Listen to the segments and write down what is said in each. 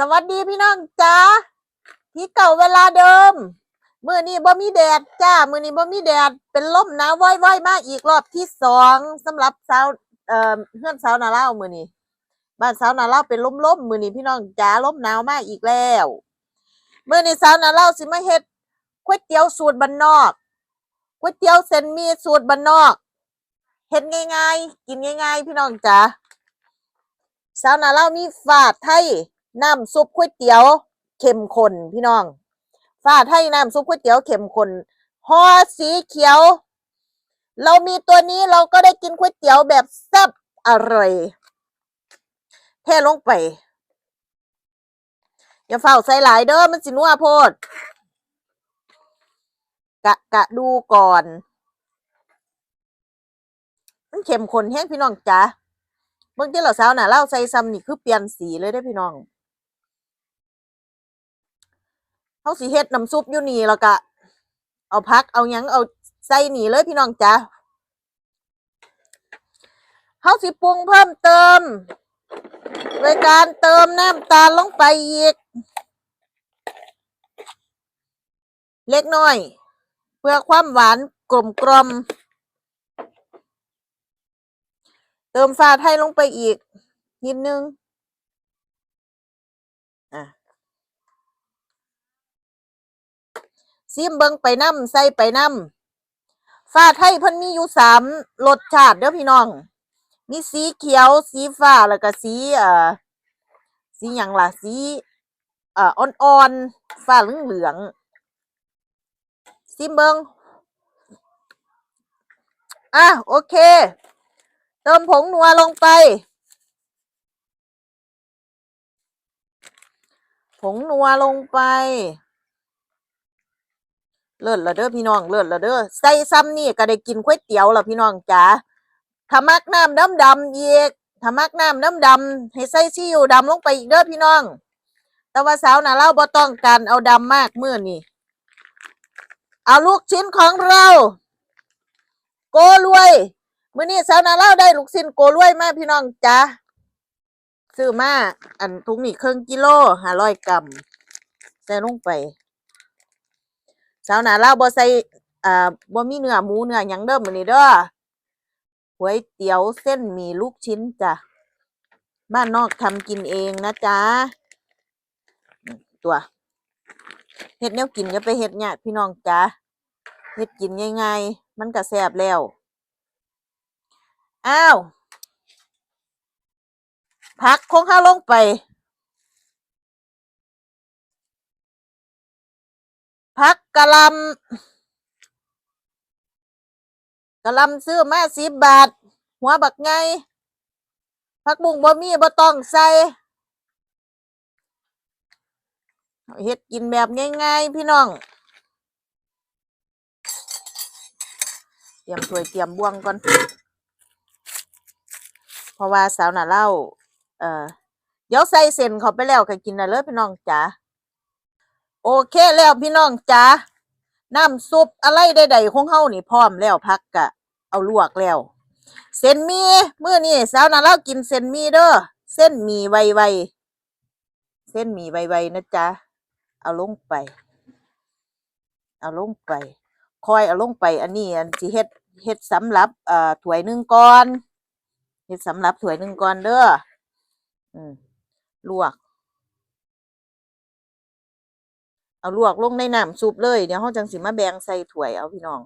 สวัสดีพี่น้องจ้าที่เก่าเวลาเดิมมื้อนี้บ่มีแดดจ้ามื้อนี้บ่มีแดดเป็นลมหนาวว้อยๆมาอีกรอบที่สองสำหรับสาวเอ่อเพื่อนสาวนาเล่าวมื้อนี้บ้านสาวนาเล่าเป็นลมๆมื้อนี้พี่น้องจ้าลมหนาวมาอีกแล้วมื้อนี้สาวนาเล่าสิมาเฮ็ดก๋วยเตี๋ยวสูตรบ้านนอกก๋วยเตี๋ยวเส้นมีสูตรบ้านนอกเฮ็ดง่าย ๆ กินง่าย ๆ พี่น้องจ้าสาวนาเล่ามีฝาดไทย น้ำซุปก๋วยเตี๋ยวเข้มข้นพี่น้องฝาดไทยน้ำซุปก๋วยเตี๋ยวเข้มข้นห่อสีเขียว เรามีตัวนี้เราก็ได้กินก๋วยเตี๋ยวแบบแซ่บอร่อยเทลงไป อย่าเฝ้าใส่หลายเด้อมันสินัวโพด กะกะดูก่อน มันเข้มข้นแห้งพี่น้องจ๋าเมื่อกี้เราสาวหน่ะเล่าใส่ซ้ำนี่คือเปลี่ยนสีเลยได้พี่น้อง เขาสีเฮ็ดน้ำซุปอยู่นี่แล้วก็เอาพักเอายังเอาใส่นี่เลยพี่น้องจ้ะเขาสิปรุงเพิ่มเติม โดยการเติมน้ำตาลลงไปอีก เล็กน้อย เพื่อความหวานกลมกลมเติมฟ้าไทยลงไปอีก นิดนึง อะ ซิมเบิงไปน้ำใส่ไปน้ำฟาไทยเพิ่นมีอยู่สามรสชาติเด้อพี่น้อง มีสีเขียว สีฟ้าแล้วก็สีเอ่อสีหยังล่ะสีเอ่ออ่อนๆฟ้าเหลืองๆซิมเบิงอะโอเค เติมผงนัวลงไป ผงนัวลงไป เลิศละเด้อพี่น้องเลิศละเด้อใส่ซ้ำนี่ก็ได้กินก๋วยเตี๋ยวละพี่น้องจ๋าถ้ามักน้ำดำดำอีกถ้ามักน้ำดำดำให้ใส่ซีอิ๊วดำลงไปอีกเด้อพี่น้อง แต่ว่าสาวน่ะเราบ่ต้องการเอาดำมากเมื้อนี้เอาลูกชิ้นของเรา โกรวยมื้อนี้สาวนาเล่าได้ลูกชิ้นโกรวยมากพี่น้องจ้าซื้อมาอันถุงนี่ครึ่งกิโลห้าร้อยกรัมใส่ลงไป สาวนาเล่าบ่ใส่อ่าบ่มีเนื้อหมูเนื้อหยังเด้อมื้อนี้เด้อก๋วยเตี๋ยวเส้นหมี่ลูกชิ้นจ้ะบ้านนอกทำกินเองนะจ๊ะตัวเฮ็ดแนวกินอย่าไปเฮ็ดยากพี่น้องจ้าเฮ็ดกินง่ายๆมันก็แซ่บแล้วอ้าวพักของข้าลงไป พักกะลำกะลำซื้อมาสิบบาท หัวบักไงพักบุ้งบ่มีบ่ต้องใส่เฮ็ดกินแบบง่ายๆ พี่น้อง เตรียมถ้วยเตรียมบ่วงก่อน เพราะว่าสาวน่ะเล่า เอ่อเดี๋ยวใส่เส้นเข้าไปแล้วก็กินได้เลยพี่น้องจ๋า โอเคแล้วพี่น้องจ๋าน้ำซุปอะไรใดๆของเฮานี่พร้อมแล้วพักกะ เอาลวกแล้ว เส้นมีมื้อนี้สาวนะเล่ากินเส้นมีเด้อเส้นมีไวๆเส้นมีไวๆนะจ๊ะเอาลงไป เอาลงไปคอยเอาลงไป อันนี้อันสิเฮ็ดเฮ็ดสำหรับเอ่อถ้วยหนึงก่อนเฮ็ดสำหรับถ้วยหนึ่งก่อนเด้ออืมลวก เอาลวกลงในน้ำซุปเลย เดี๋ยวเราจังสิมาแบงใส่ถ้วยเอาพี่น้อง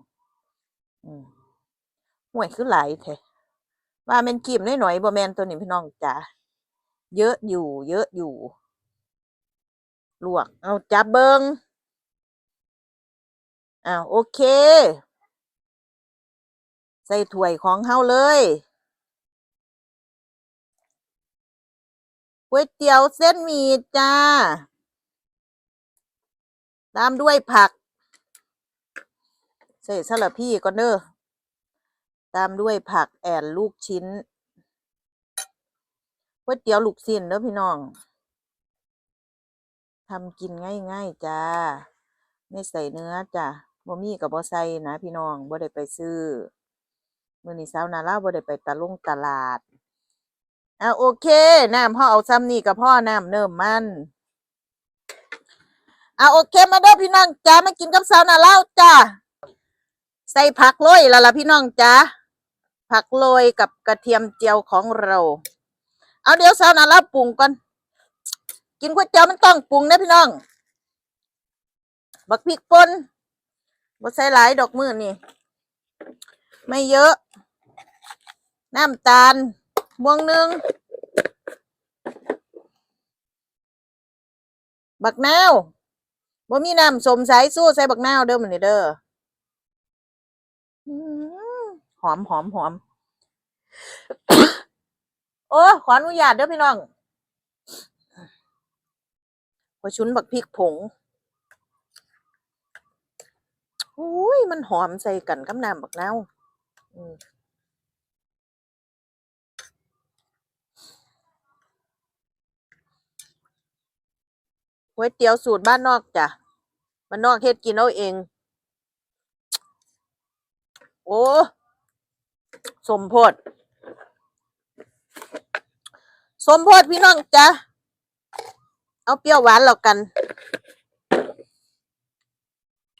อืมห่วยคือหลายแท้ว่าแม่นกีบน้อยๆบ่แมนตัวนี้พี่น้องจ๋าเยอะอยู่ เยอะอยู่ ลวก เอาจับเบิงอ้าวโอเค ใส่ถ้วยของเฮาเลยก๋วยเตี๋ยวเส้นหมี่จ้า ตามด้วยผักใส่สลับพี่ก่อนเด้อตามด้วยผักแอนลูกชิ้นก๋วยเตี๋ยวลูกชิ้นเด้อพี่น้องทำกินง่ายๆจ้า ไม่ใส่เนื้อจ้ะบ่มีกับบ่ใส่นะพี่น้องบ่ได้ไปซื้อมื้อนี้สาวนาลาบ่ได้ไปตะลงตลาดอะโอเคน้ำพ่อเอาซ้ำนี่กับพ่อน้ำเนิ่มมัน อาโอเคมาเด้อพี่น้องจ้ามากินกับสาวนาเล่าจ้าใส่ผักโรยแล้วล่ะพี่น้องจ้าผักโรยกับกระเทียมเจียวของเรา เอาเดี๋ยวสาวนาเล่าปรุงก่อนกินก๋วยเตี๋ยวมันต้องปรุงนะพี่น้อง บักพริกป่นบ่ใส่หลายดอกมือนี่ ไม่เยอะ น้ำตาลบวงหนึ่งบักนาว บ่มีน้ำสมสายสู้ใส่บักนาวเด้อมันนี่เด้อหอมหอมหอมโอ้ขออนุญาตเด้อพี่น้องพอชุนบักพริกผงอุ้ยมันหอมใส่กันกับน้ำบักนาวก๋วยเตี๋ยวสูตรบ้านนอกจ้ะ บ้านนอกเฮ็ดกินเอาเอง โอ้สมโพดสมโพดพี่น้องจ้ะเอาเปรี้ยวหวานแล้วกัน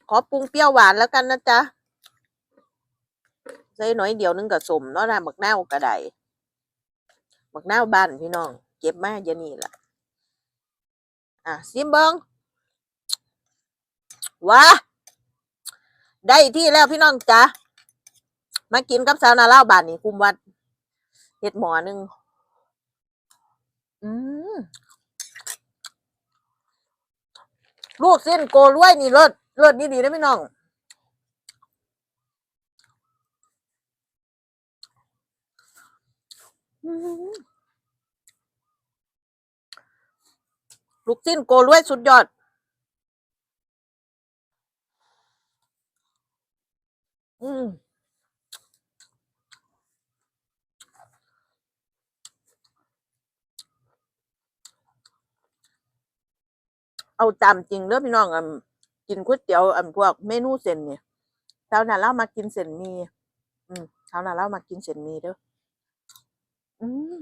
ขอปรุงเปรี้ยวหวานแล้วกันนะจ๊ะใส่หน่อยเดียวนึงกับสมเนาะนะบักนาวกระไดบักนาวบ้านพี่น้อง เก็บมาอย่านี่ล่ะ อะซิมเบิง ว้าได้ที่แล้วพี่น้องจ๊ะมากินกับสาวนาเล่าวบานนี่คุมวัดเห็ดหมอหนึ่งอืมลูกเส้นโกล้วยนี่เลิศเลิศนี่ดีนะพี่น้องอืมลูกสิ้นโกล้วยสุดยอด อืมเอาตามจริงเด้อพี่น้องอันกินก๋วยเตี๋ยวอันพวกเมนูเส้นเนี่ยเช้านั้นเรามากินเส้นมี อืมเช้านั้นเรามากินเส้นมีเด้ออืม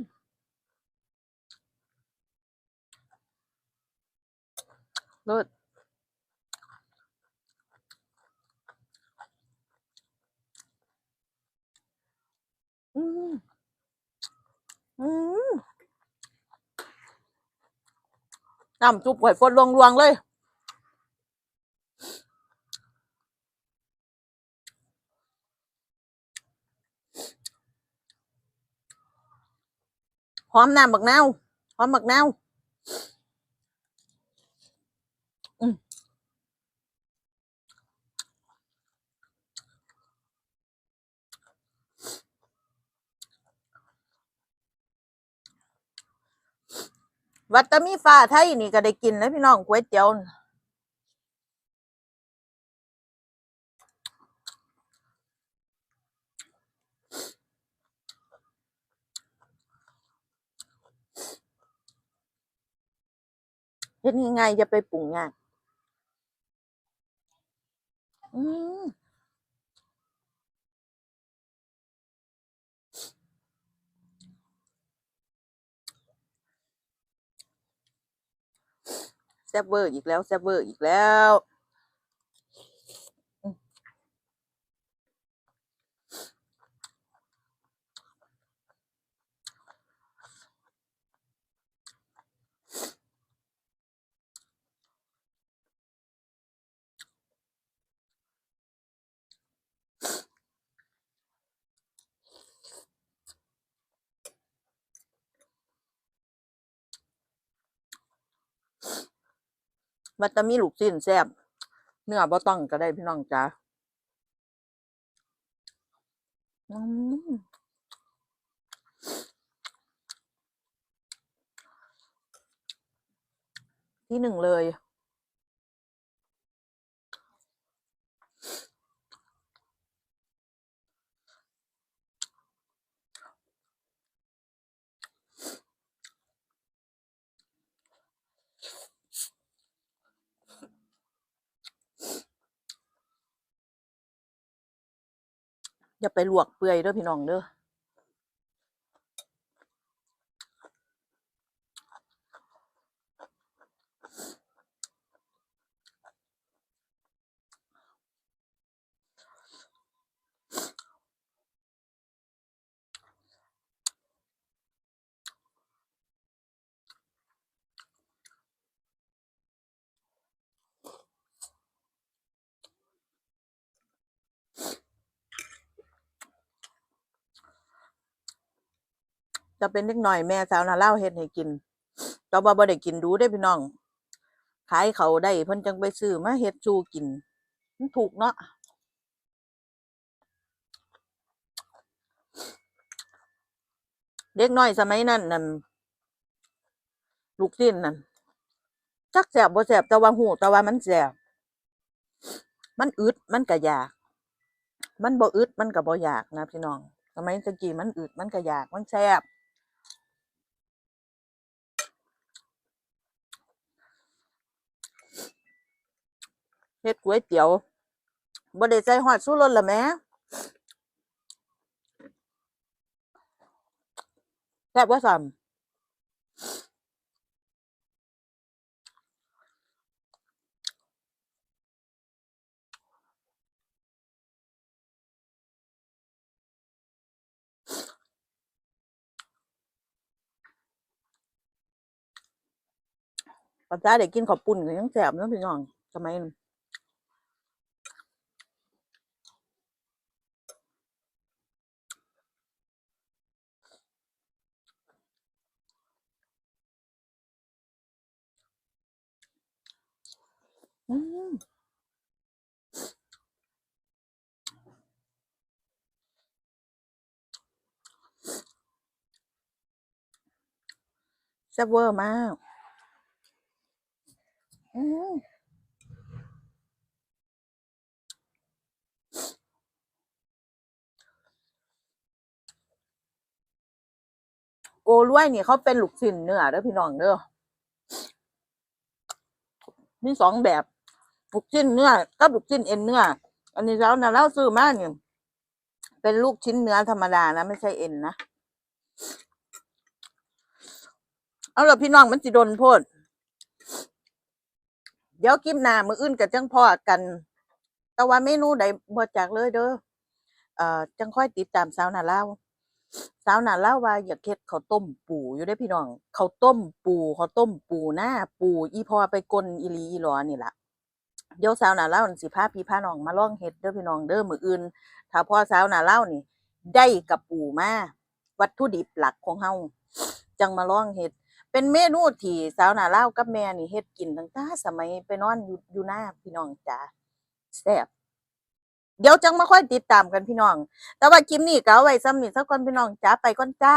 เลิศอืมอืม น้ำจุบหอยฟดลวงๆเลย หอมน้ำบักนาวหอมบักนาว วัดตะมีฟ้าไทยนี่ก็ได้กินแล้วพี่น้องก๋วยเตี๋ยวเฮ็ดง่ายๆจะไปปรุงยากอืม แซบเวอร์อีกแล้วแซบเวอร์อีกแล้วอืม วัดแตะมีลูกสิ้นแซ่บเนื้อบ่ต้องก็ได้พี่น้องจ้าที่หนึ่งเลย อย่าไปลวกเปื่อยเด้อพี่น้องเด้อ จะเป็นเล็กหน่อยแม่สาวนาเล่าเฮ็ดให้กินแต่ว่าบ่ได้กินดูได้พี่น้อง ขายเขาได้เพิ่นจังไปซื้อมาเฮ็ดสู่กินมันถูกเนาะเด็กน้อยสมัยนั้นนั่นลูกชิ้นนั่นจักแสบบ่แสบแต่ว่าหูแต่ว่ามันแสบมันอึดมันก็อยาก มันบ่อึดมันก็บ่อยากนะพี่น้องสมัยตะกี้มันอึดมันก็อยากมันแซ่บ เฮ็ดก๋วยเตี๋ยวบ่ได้ใส่ฮอดชูรสละแหม่แซ่บบ่ซ้ำปัญญาได้กินข้าวปุ้นก็ยังแซ่บเนาะพี่น้องสมัยนั้นอืม แซ่บเวอร์มากอืมโกล้วยนี่เขาเป็นลูกชิ้นเนื้อเด้อพี่น้องเด้อมีสองแบบ ลูกชิ้นเนื้อกับลูกชิ้นเอ็นเนื้อ อันนี้แล้วนะเราซื้อมาเนี่ยเป็นลูกชิ้นเนื้อธรรมดานะไม่ใช่เอ็นนะเอาล่ะพี่น้องมันสิโดนโพดเดี๋ยวกิมหนามืออื่นกับจังพ่อกัน แต่ว่าเมนูใดบ่จากเลยเด้อเอ่อจังค่อยติดตามสาวหน้าเล่าวสาวหน้าเล่าวว่าอยากเฮ็ดข้าวต้มปูอยู่ได้พี่น้องข้าวต้มปูข้าวต้มปูหน้าปูอีพอไปกลนอีลีอีหลอนี่แหละ เดี๋ยวสาวหน้าเล่านั่สิพาพี่พาน้องมาล่องเฮ็ดเด้อพี่น้องเด้อมื้ออื่น ถ้าพ่อสาวหน้าเล่านี่ได้กับปู่มาวัตถุดิบหลักของเฮาจังมาล่องเฮ็ด เป็นเมนูที่สาวหน้าเล่ากับแม่นี่เฮ็ดกินตั้งแต่สมัยไปนอนอยู่อยู่หน้าพี่น้องจ๋าแซ่บเดี๋ยวจังมาค่อยติดตามกันพี่น้อง แต่ว่าคลิปนี้ก็เอาไว้ซ้ำนี่สักคนพี่น้องจ๋าไปก่อนจ้า